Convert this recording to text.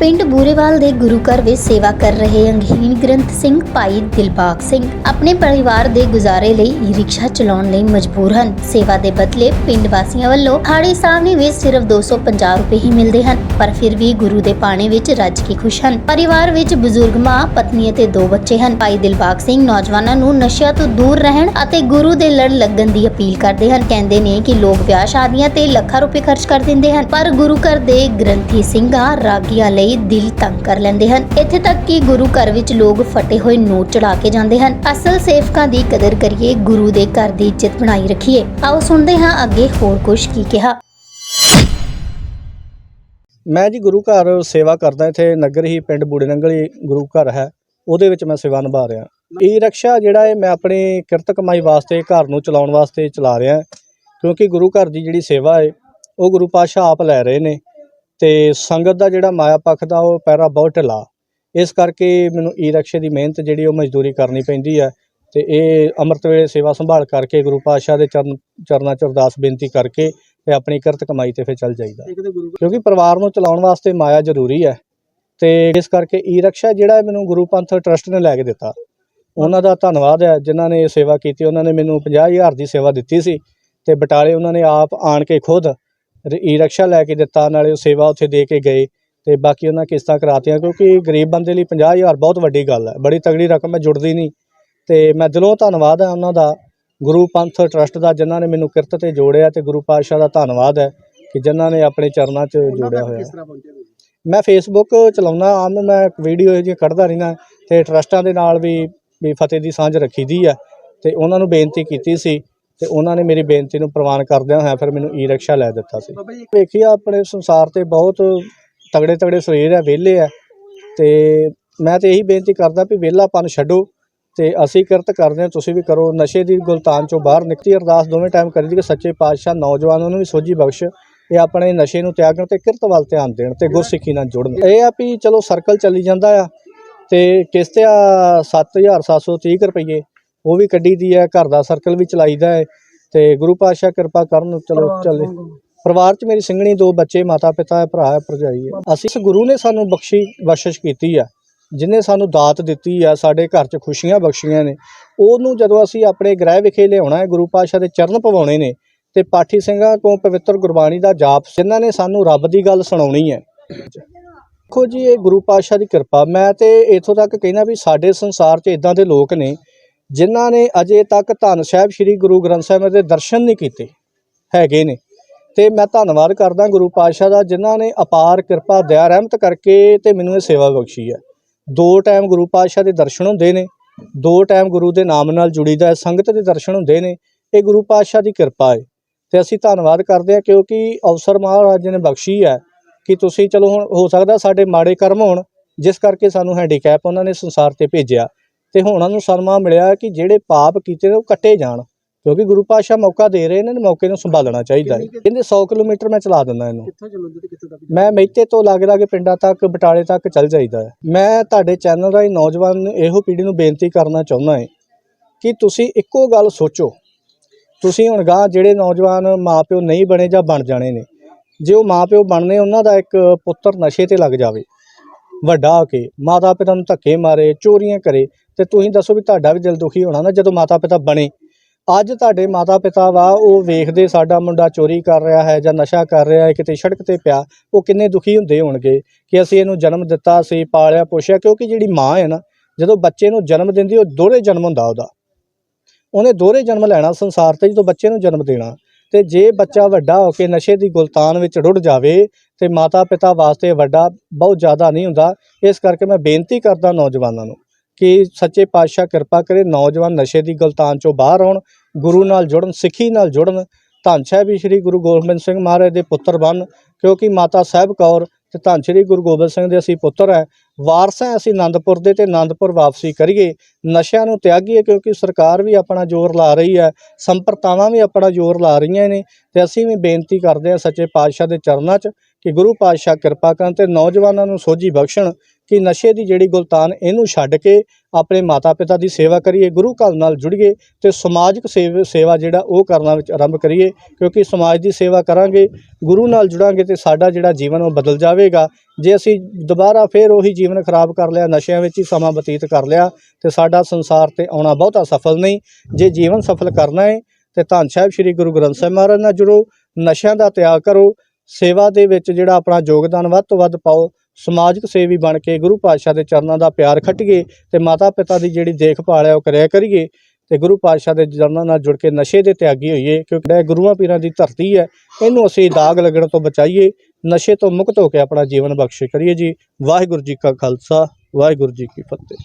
ਪਿੰਡ ਬੂਰੇਵਾਲ ਦੇ ਗੁਰੂ ਘਰ ਵਿੱਚ ਸੇਵਾ ਕਰ ਰਹੇ ਅੰਗਹੀਨ ਗ੍ਰੰਥ ਸਿੰਘ ਭਾਈ ਦਿਲਬਾਗ ਸਿੰਘ ਆਪਣੇ ਪਰਿਵਾਰ ਦੇ ਗੁਜ਼ਾਰੇ ਲਈ ਰਿਕਸ਼ਾ ਚਲਾਉਣ ਲਈ ਮਜਬੂਰ ਹਨ। ਸੇਵਾ ਦੇ ਬਦਲੇ ਪਿੰਡ ਵਾਸੀਆਂ ਵੱਲੋਂ ਹਾੜੀ ਸਾਹਮਣੇ ਵਿੱਚ ਸਿਰਫ 250 ਰੁਪਏ ਹੀ ਮਿਲਦੇ ਹਨ, ਪਰ ਫਿਰ ਵੀ ਗੁਰੂ ਦੇ ਪਾਣੇ ਵਿੱਚ ਰੱਜ ਕੇ ਖੁਸ਼ ਹਨ। ਪਰਿਵਾਰ ਵਿੱਚ ਬਜ਼ੁਰਗ ਮਾਂ, ਪਤਨੀ ਅਤੇ ਦੋ ਬੱਚੇ ਹਨ। ਭਾਈ ਦਿਲਬਾਗ ਸਿੰਘ ਨੌਜਵਾਨਾਂ ਨੂੰ ਨਸ਼ਿਆਂ ਤੋਂ ਦੂਰ ਰਹਿਣ ਅਤੇ ਗੁਰੂ ਦੇ ਲੜ ਲੱਗਣ ਦੀ ਅਪੀਲ ਕਰਦੇ ਹਨ। ਕਹਿੰਦੇ ਨੇ ਕਿ ਲੋਕ ਵਿਆਹ ਸ਼ਾਦੀਆਂ ਤੇ ਲੱਖਾਂ ਰੁਪਏ ਖਰਚ ਕਰ ਦਿੰਦੇ ਹਨ, ਪਰ ਗੁਰੂ ਘਰ ਦੇ ਗ੍ਰੰਥੀ ਸਿੰਘਾਂ ਰਾਗੀਆਂ ਲਈ ਦਿਲ ਤੰਗ ਕਰ ਲੈਂਦੇ ਹਨ। ਇੱਥੇ ਤੱਕ ਕਿ ਗੁਰੂ ਘਰ ਵਿੱਚ ਲੋਕ ਫਟੇ ਹੋਏ ਨੋਟ ਚੜਾ ਕੇ ਜਾਂਦੇ ਹਨ। ਅਸਲ ਸੇਵਕਾਂ ਦੀ ਕਦਰ ਕਰੀਏ, ਗੁਰੂ ਦੇ ਘਰ ਦੀ ਇੱਜ਼ਤ ਬਣਾਈ ਰੱਖੀਏ। ਆਓ ਸੁਣਦੇ ਹਾਂ ਅੱਗੇ ਹੋਰ ਕੁਝ ਕੀ ਕਿਹਾ। ਮੈਂ ਜੀ ਗੁਰੂ ਘਰ ਸੇਵਾ ਕਰਦਾ, ਇੱਥੇ ਨਗਰ ਹੀ ਪਿੰਡ ਬੂੜੇ ਨੰਗਲੀ ਗੁਰੂ ਘਰ ਹੈ। ਉਹਦੇ ਵਿੱਚ ਮੈਂ ਸੇਵਾ ਨਿਭਾ ਰਿਹਾ। ਈ ਰਕਸ਼ਾ ਜਿਹੜਾ ਹੈ ਮੈਂ ਆਪਣੀ ਕਿਰਤ ਕਮਾਈ ਵਾਸਤੇ, ਘਰ ਨੂੰ ਚਲਾਉਣ ਵਾਸਤੇ ਚਲਾ ਰਿਹਾ। ਕਿਉਂਕਿ ਗੁਰੂ ਘਰ ਦੀ ਜਿਹੜੀ ਸੇਵਾ ਹੈ ਉਹ ਗੁਰੂ ਪਾਤਸ਼ਾਹ ਆਪ ਲੈ ਰਹੇ ਨੇ। ਤੇ ਸੰਗਤ ਦਾ ਜਿਹੜਾ ਮਾਇਆ ਪੱਖ ਦਾ ਉਹ ਪੈਰਾ ਬਹੁਤ ਢਿੱਲਾ। ਇਸ ਕਰਕੇ ਮੈਨੂੰ ਈ ਰਕਸ਼ੇ ਦੀ ਮਿਹਨਤ ਜਿਹੜੀ ਉਹ ਮਜ਼ਦੂਰੀ ਕਰਨੀ ਪੈਂਦੀ ਹੈ ਤੇ ਇਹ ਅੰਮ੍ਰਿਤ ਵੇਲੇ ਸੇਵਾ ਸੰਭਾਲ ਕਰਕੇ ਗੁਰੂ ਪਾਤਸ਼ਾਹ ਦੇ ਚਰਨ ਚਰਨਾਂ ਚ ਅਰਦਾਸ ਬੇਨਤੀ ਕਰਕੇ ਤੇ ਆਪਣੀ ਕਿਰਤ ਕਮਾਈ ਤੇ ਫਿਰ ਚੱਲ ਜਾਈਦਾ। ਕਿਉਂਕਿ ਪਰਿਵਾਰ ਨੂੰ ਚਲਾਉਣ ਵਾਸਤੇ ਮਾਇਆ ਜ਼ਰੂਰੀ ਹੈ ਤੇ ਇਸ ਕਰਕੇ ਈ ਰਕਸ਼ਾ ਜਿਹੜਾ ਮੈਨੂੰ ਗੁਰੂ ਪੰਥ ਟਰਸਟ ਨੇ ਲੈ ਕੇ ਦਿੱਤਾ। ਉਹਨਾਂ ਦਾ ਧੰਨਵਾਦ ਹੈ ਜਿਨ੍ਹਾਂ ਨੇ ਇਹ ਸੇਵਾ ਕੀਤੀ ਉਹਨਾਂ ਨੇ ਮੈਨੂੰ 50000 ਦੀ ਸੇਵਾ ਦਿੱਤੀ ਸੀ ਤੇ ਬਟਾਲੇ ਉਹਨਾਂ ਨੇ ਆਪ ਆਣ ਕੇ ਖੁਦ ਈ ਰਕਸ਼ਾ ਲੈ ਕੇ ਦਿੱਤਾ ਨਾਲੇ ਉਹ ਸੇਵਾ ਉੱਥੇ ਦੇ ਕੇ ਗਏ ਤੇ ਬਾਕੀ ਉਹਨਾਂ ਕਿਸ਼ਤਾਂ ਕਰਾਤੀਆਂ ਕਿਉਂਕਿ ਗਰੀਬ ਬੰਦੇ ਲਈ 50000 ਬਹੁਤ ਵੱਡੀ ਗੱਲ ਹੈ ਬੜੀ ਤਗੜੀ ਰਕਮ ਹੈ ਜੁੜਦੀ ਨਹੀਂ ਤੇ ਮੈਂ ਦਿਲੋਂ ਧੰਨਵਾਦ ਹੈ ਉਹਨਾਂ ਦਾ ਗੁਰੂ ਪੰਥ ਟਰਸਟ ਦਾ ਜਿਨ੍ਹਾਂ ਨੇ ਮੈਨੂੰ ਕਿਰਤ ਤੇ ਜੋੜਿਆ ਤੇ ਗੁਰੂ ਪਾਤਸ਼ਾਹ ਦਾ ਧੰਨਵਾਦ ਹੈ ਕਿ ਜਿਨ੍ਹਾਂ ਨੇ ਆਪਣੇ ਚਰਨਾਂ 'ਚ ਜੋੜਿਆ ਹੋਇਆ ਹੈ। ਮੈਂ ਫੇਸਬੁੱਕ ਚਲਾਉਣਾ ਆਮ ਮੈਂ ਵੀਡੀਓ ਇਹ ਜਿਹੀ ਕੱਢਦਾ ਰਹਿਣਾ ਤੇ ਟਰਸਟਾਂ ਦੇ ਨਾਲ ਵੀ ਵੀ ਫਤਿਹ ਦੀ ਸਾਂਝ ਰੱਖੀਦੀ ਆ ਤੇ ਉਹਨਾਂ ਨੂੰ ਬੇਨਤੀ ਕੀਤੀ ਸੀ ਤੇ ਉਹਨਾਂ ਨੇ ਮੇਰੀ ਬੇਨਤੀ ਨੂੰ ਪ੍ਰਵਾਨ ਕਰਦਿਆਂ ਹੋਇਆ ਫਿਰ ਮੈਨੂੰ ਈ ਰਿਕਸ਼ਾ ਲੈ ਦਿੱਤਾ ਸੀ। ਵੇਖੀ ਆਪਣੇ ਸੰਸਾਰ ਤੇ ਬਹੁਤ ਤਗੜੇ ਤਗੜੇ ਸਰੀਰ ਆ ਵਿਹਲੇ ਆ। ਤੇ ਮੈਂ ਤੇ ਇਹੀ ਬੇਨਤੀ ਕਰਦਾ ਵੀ ਵਿਹਲਾਪਨ ਛੱਡੋ ਤੇ ਅਸੀਂ ਕਿਰਤ ਕਰਦੇ ਹਾਂ ਤੁਸੀਂ ਵੀ ਕਰੋ। ਨਸ਼ੇ ਦੀ ਗੁਲਤਾਨ ਚੋਂ ਬਾਹਰ ਨਿਕਲੀ ਅਰਦਾਸ ਦੋਵੇਂ ਟਾਈਮ ਕਰੀਦੀ ਕਿ ਸੱਚੇ ਪਾਤਸ਼ਾਹ ਨੌਜਵਾਨਾਂ ਨੂੰ ਵੀ ਸੋਝੀ ਬਖਸ਼ ਇਹ ਆਪਣੇ ਨਸ਼ੇ ਨੂੰ ਤਿਆਗਣ ਤੇ ਕਿਰਤ ਵੱਲ ਧਿਆਨ ਦੇਣ ਤੇ ਗੁਰਸਿੱਖੀ ਨਾਲ ਜੁੜਨ। ਇਹ ਆ ਵੀ ਚਲੋ ਸਰਕਲ ਚੱਲੀ ਜਾਂਦਾ ਆ ਤੇ ਕਿਸ਼ਤ ਆ 7730 ਰੁਪਏ ਉਹ ਵੀ ਕੱਢੀ ਦੀ ਹੈ ਘਰ ਦਾ ਸਰਕਲ ਵੀ ਚਲਾਈਦਾ ਹੈ ਤੇ ਗੁਰੂ ਪਾਤਸ਼ਾਹ ਕਿਰਪਾ ਕਰਨ ਚਲੋ ਚੱਲੇ। ਪਰਿਵਾਰ 'ਚ ਮੇਰੀ ਸਿੰਘਣੀ ਦੋ ਬੱਚੇ ਮਾਤਾ ਪਿਤਾ ਹੈ ਭਰਾ ਹੈ ਭਰਜਾਈ ਹੈ। ਅਸੀਂ ਇਸ ਗੁਰੂ ਨੇ ਸਾਨੂੰ ਬਖਸ਼ੀ ਬਖਸ਼ਿਸ਼ ਕੀਤੀ ਆ ਜਿਨੇ ਸਾਨੂੰ ਦਾਤ ਦਿੱਤੀ ਆ ਸਾਡੇ ਘਰ 'ਚ ਖੁਸ਼ੀਆਂ ਬਖਸ਼ੀਆਂ ਨੇ। ਉਹਨੂੰ ਜਦੋਂ ਅਸੀਂ ਆਪਣੇ ਗ੍ਰਹਿ ਵਿਖੇ ਲਿਆਉਣਾ ਹੈ ਗੁਰੂ ਪਾਤਸ਼ਾਹ ਦੇ ਚਰਨ ਪਵਾਉਣੇ ਨੇ ਤੇ ਪਾਠੀ ਸਿੰਘਾਂ ਕੋਲ ਪਵਿੱਤਰ ਗੁਰਬਾਣੀ ਦਾ ਜਾਪ ਜਿਨ੍ਹਾਂ ਨੇ ਸਾਨੂੰ ਰੱਬ ਦੀ ਗੱਲ ਸੁਣਾਉਣੀ ਹੈ। ਦੇਖੋ ਜੀ ਇਹ ਗੁਰੂ ਪਾਤਸ਼ਾਹ ਦੀ ਕਿਰਪਾ। ਮੈਂ ਤੇ ਇਥੋਂ ਤੱਕ ਕਹਿਣਾ ਵੀ ਸਾਡੇ ਸੰਸਾਰ 'ਚ ਇਦਾਂ ਦੇ ਲੋਕ ਨੇ ਜਿਨ੍ਹਾਂ ਨੇ ਅਜੇ ਤੱਕ ਧੰਨ ਸਾਹਿਬ ਸ੍ਰੀ ਗੁਰੂ ਗ੍ਰੰਥ ਸਾਹਿਬ ਦੇ ਦਰਸ਼ਨ ਨਹੀਂ ਕੀਤੇ, ਹੈਗੇ ਨੇ। ਤੇ ਮੈਂ ਧੰਨਵਾਦ ਕਰਦਾ ਗੁਰੂ ਪਾਤਸ਼ਾਹ ਦਾ, ਜਿਨ੍ਹਾਂ ਨੇ ਅਪਾਰ ਕਿਰਪਾ, ਦਇਆ, ਰਹਿਮਤ ਕਰਕੇ ਤੇ ਮੈਨੂੰ ਇਹ ਸੇਵਾ ਬਖਸ਼ੀ ਹੈ। ਦੋ ਟਾਈਮ ਗੁਰੂ ਪਾਤਸ਼ਾਹ ਦੇ ਦਰਸ਼ਨ ਹੁੰਦੇ ਨੇ, ਦੋ ਟਾਈਮ ਗੁਰੂ ਦੇ ਨਾਮ ਨਾਲ ਜੁੜੀਦਾ ਹੈ, ਸੰਗਤ ਦੇ ਦਰਸ਼ਨ ਹੁੰਦੇ ਨੇ, ਇਹ ਗੁਰੂ ਪਾਤਸ਼ਾਹ ਦੀ ਕਿਰਪਾ ਹੈ। ਤੇ ਅਸੀਂ ਧੰਨਵਾਦ ਕਰਦੇ ਹਾਂ ਕਿਉਂਕਿ ਅਵਸਰ ਮਹਾਰਾਜ ਨੇ ਬਖਸ਼ੀ ਹੈ ਕਿ ਤੁਸੀਂ ਚਲੋ ਹੁਣ ਹੋ ਸਕਦਾ ਸਾਡੇ ਮਾੜੇ ਕਰਮ ਹੋਣ, ਜਿਸ ਕਰਕੇ ਸਾਨੂੰ ਹੈਂਡੀਕੈਪ ਉਹਨਾਂ ਨੇ ਸੰਸਾਰ ਤੇ ਭੇਜਿਆ। ਤੇ ਹੁਣ ਉਹਨਾਂ ਨੂੰ ਸਨਮਾਨ ਮਿਲਿਆ ਕਿ ਜਿਹੜੇ ਪਾਪ ਕੀਤੇ ਨੇ ਉਹ ਕੱਟੇ ਜਾਣ ਕਿਉਂਕਿ ਗੁਰੂ ਪਾਤਸ਼ਾਹ ਮੌਕਾ ਦੇ ਰਹੇ ਨੇ ਮੌਕੇ ਨੂੰ ਸੰਭਾਲਣਾ ਚਾਹੀਦਾ ਹੈ। ਕਹਿੰਦੇ 100 ਕਿਲੋਮੀਟਰ ਮੈਂ ਚਲਾ ਦਿੰਦਾ ਇਹਨੂੰ। ਕਿੱਥੋਂ ਚੱਲੋਗੇ ਤੇ ਕਿੱਥੋਂ ਤੱਕ ਮੈਂ ਮਹਿਤੇ ਤੋਂ ਲੱਗ ਲੱਗ ਪਿੰਡਾਂ ਤੱਕ ਬਟਾਲੇ ਤੱਕ ਚੱਲ ਜਾਈਦਾ ਹੈ। ਮੈਂ ਤੁਹਾਡੇ ਚੈਨਲ ਰਾਹੀਂ ਨੌਜਵਾਨ ਇਹੋ ਪੀੜ੍ਹੀ ਨੂੰ ਬੇਨਤੀ ਕਰਨਾ ਚਾਹੁੰਦਾ ਹਾਂ ਕਿ ਤੁਸੀਂ ਇੱਕੋ ਗੱਲ ਸੋਚੋ। ਤੁਸੀਂ ਹੁਣ ਗਾਂ ਜਿਹੜੇ ਨੌਜਵਾਨ ਮਾਪਿਓ ਨਹੀਂ ਬਣੇ ਜਾਂ ਬਣ ਜਾਣੇ ਨੇ ਜੇ ਉਹ ਮਾਪਿਓ ਬਣਨੇ ਉਹਨਾਂ ਦਾ ਇੱਕ ਪੁੱਤਰ ਨਸ਼ੇ ਤੇ ਲੱਗ ਜਾਵੇ। ਵੱਡਾ ਹੋ ਕੇ ਮਾਤਾ ਪਿਤਾ ਨੂੰ ਧੱਕੇ ਮਾਰੇ ਚੋਰੀਆਂ ਕਰੇ ਤੇ ਤੁਸੀਂ ਦੱਸੋ ਵੀ ਤੁਹਾਡਾ ਵੀ ਦਿਲ ਦੁਖੀ ਹੋਣਾ ਨਾ ਜਦੋਂ ਮਾਤਾ ਪਿਤਾ ਬਣੇ। ਅੱਜ ਤੁਹਾਡੇ ਮਾਤਾ ਪਿਤਾ ਵਾ, ਉਹ ਵੇਖਦੇ ਸਾਡਾ ਮੁੰਡਾ ਚੋਰੀ ਕਰ ਰਿਹਾ ਹੈ ਜਾਂ ਨਸ਼ਾ ਕਰ ਰਿਹਾ ਹੈ, ਕਿਤੇ ਸੜਕ ਤੇ ਪਿਆ, ਉਹ ਕਿੰਨੇ ਦੁਖੀ ਹੁੰਦੇ ਹੋਣਗੇ ਕਿ ਅਸੀਂ ਇਹਨੂੰ ਜਨਮ ਦਿੱਤਾ ਸੀ ਪਾਲਿਆ, ਪੋਸ਼ਿਆ, ਕਿਉਂਕਿ ਜਿਹੜੀ ਮਾਂ ਹੈ ਨਾ, ਜਦੋਂ ਬੱਚੇ ਨੂੰ ਜਨਮ ਦਿੰਦੀ, ਉਹ ਦੋਹਰੇ ਜਨਮ ਹੁੰਦਾ ਉਹਦਾ। ਉਹਨੇ ਦੋਹਰੇ ਜਨਮ ਲੈਣਾ ਸੰਸਾਰ ਤੇ, ਜਦੋਂ ਬੱਚੇ ਨੂੰ ਜਨਮ ਦੇਣਾ। ਤੇ ਜੇ ਬੱਚਾ ਵੱਡਾ ਹੋ ਕੇ ਨਸ਼ੇ ਦੀ ਗੁਲਤਾਨ ਵਿੱਚ ਰੁੜ ਜਾਵੇ, ਤੇ ਮਾਤਾ ਪਿਤਾ ਵਾਸਤੇ ਵੱਡਾ ਬਹੁਤ ਜ਼ਿਆਦਾ ਨਹੀਂ ਹੁੰਦਾ। ਇਸ ਕਰਕੇ ਮੈਂ ਬੇਨਤੀ ਕਰਦਾ ਨੌਜਵਾਨਾਂ ਨੂੰ ਕਿ ਸੱਚੇ ਪਾਤਸ਼ਾਹ ਕਿਰਪਾ ਕਰੇ, ਨੌਜਵਾਨ ਨਸ਼ੇ ਦੀ ਗਲਤਾਨ ਚੋਂ ਬਾਹਰ ਆਉਣ, ਗੁਰੂ ਨਾਲ ਜੁੜਨ, ਸਿੱਖੀ ਨਾਲ ਜੁੜਨ, ਧੰਨ ਸਾਹਿਬ ਵੀ ਸ੍ਰੀ ਗੁਰੂ ਗੋਬਿੰਦ ਸਿੰਘ ਮਹਾਰਾਜ ਦੇ ਪੁੱਤਰ ਬਣ ਕਿਉਂਕਿ ਮਾਤਾ ਸਾਹਿਬ ਕੌਰ ਤੇ ਧੰਨ ਸ੍ਰੀ ਗੁਰੂ ਗੋਬਿੰਦ ਸਿੰਘ ਦੇ ਅਸੀਂ ਪੁੱਤਰ ਹੈ ਵਾਰਸ ਹੈ ਅਸੀਂ ਆਨੰਦਪੁਰ ਦੇ ਤੇ ਆਨੰਦਪੁਰ ਵਾਪਸੀ ਕਰੀਏ, ਨਸ਼ਿਆਂ ਨੂੰ ਤਿਆਗੀਏ ਕਿਉਂਕਿ ਸਰਕਾਰ ਵੀ ਆਪਣਾ ਜ਼ੋਰ ਲਾ ਰਹੀ ਹੈ, ਸੰਪਰਤਾਵਾਂ ਵੀ ਆਪਣਾ ਜ਼ੋਰ ਲਾ ਰਹੀਆਂ ਨੇ ਤੇ ਅਸੀਂ ਵੀ ਬੇਨਤੀ ਕਰਦੇ ਹਾਂ ਸੱਚੇ ਪਾਤਸ਼ਾਹ ਦੇ ਚਰਨਾਂ 'ਚ ਕਿ ਗੁਰੂ ਪਾਤਸ਼ਾਹ ਕਿਰਪਾ ਕਰਨ ਤੇ ਨੌਜਵਾਨਾਂ ਨੂੰ ਸੋਝੀ ਬਖਸ਼ਣ ਕਿ ਨਸ਼ੇ ਦੀ ਜਿਹੜੀ ਗੁਲਤਾਨ ਇਹਨੂੰ ਛੱਡ ਕੇ ਆਪਣੇ ਮਾਤਾ ਪਿਤਾ ਦੀ ਸੇਵਾ ਕਰੀਏ, ਗੁਰੂ ਘਰ ਨਾਲ ਜੁੜੀਏ ਤੇ ਸਮਾਜਿਕ ਸੇਵ, ਸੇਵਾ ਜਿਹੜਾ ਉਹ ਕਰਨਾ ਵਿੱਚ ਆਰੰਭ ਕਰੀਏ ਕਿਉਂਕਿ ਸਮਾਜ ਦੀ ਸੇਵਾ ਕਰਾਂਗੇ, ਗੁਰੂ ਨਾਲ ਜੁੜਾਂਗੇ ਤੇ ਸਾਡਾ ਜਿਹੜਾ ਜੀਵਨ ਉਹ ਬਦਲ ਜਾਵੇਗਾ। ਜੇ ਅਸੀਂ ਦੁਬਾਰਾ ਫੇਰ ਉਹੀ ਜੀਵਨ ਖਰਾਬ ਕਰ ਲਿਆ, ਨਸ਼ਿਆਂ ਵਿੱਚ ਹੀ ਸਮਾਂ ਬਤੀਤ ਕਰ ਲਿਆ, ਤੇ ਸਾਡਾ ਸੰਸਾਰ ਤੇ ਆਉਣਾ ਬਹੁਤਾ ਸਫਲ ਨਹੀਂ। ਜੇ ਜੀਵਨ ਸਫਲ ਕਰਨਾ ਹੈ, ਤੇ ਧੰਨ ਸਾਹਿਬ ਸ੍ਰੀ ਗੁਰੂ ਗ੍ਰੰਥ ਸਾਹਿਬ ਮਹਾਰਾਜ ਨਾਲ ਜੁੜੋ, ਨਸ਼ਿਆਂ ਦਾ ਤਿਆਗ ਕਰੋ, ਸੇਵਾ ਦੇ ਵਿੱਚ ਜਿਹੜਾ ਆਪਣਾ ਯੋਗਦਾਨ ਵੱਧ ਤੋਂ ਵੱਧ ਪਾਓ, ਸਮਾਜਿਕ ਸੇਵੀ ਬਣ ਕੇ ਗੁਰੂ ਪਾਤਸ਼ਾਹ ਦੇ ਚਰਨਾਂ ਦਾ ਪਿਆਰ ਖੱਟੀਏ, ਤੇ ਮਾਤਾ ਪਿਤਾ ਦੀ ਜਿਹੜੀ ਦੇਖਭਾਲ ਹੈ ਉਹ ਕਰਿਆ ਕਰੀਏ, ਤੇ ਗੁਰੂ ਪਾਤਸ਼ਾਹ ਦੇ ਚਰਨਾਂ ਨਾਲ ਜੁੜ ਕੇ ਨਸ਼ੇ ਦੇ ਤਿਆਗੀ ਹੋਈਏ, ਕਿਉਂਕਿ ਇਹ ਗੁਰੂਆਂ ਪੀਰਾਂ ਦੀ ਧਰਤੀ ਹੈ, ਇਹਨੂੰ ਅਸੀਂ ਦਾਗ ਲੱਗਣ ਤੋਂ ਬਚਾਈਏ ਨਸ਼ੇ ਤੋਂ ਮੁਕਤ ਹੋ ਕੇ ਆਪਣਾ ਜੀਵਨ ਬਖਸ਼ਿਸ਼ ਕਰੀਏ ਜੀ ਵਾਹਿਗੁਰੂ ਜੀ ਕਾ ਖਾਲਸਾ, ਵਾਹਿਗੁਰੂ ਜੀ ਕੀ ਫਤਿਹ।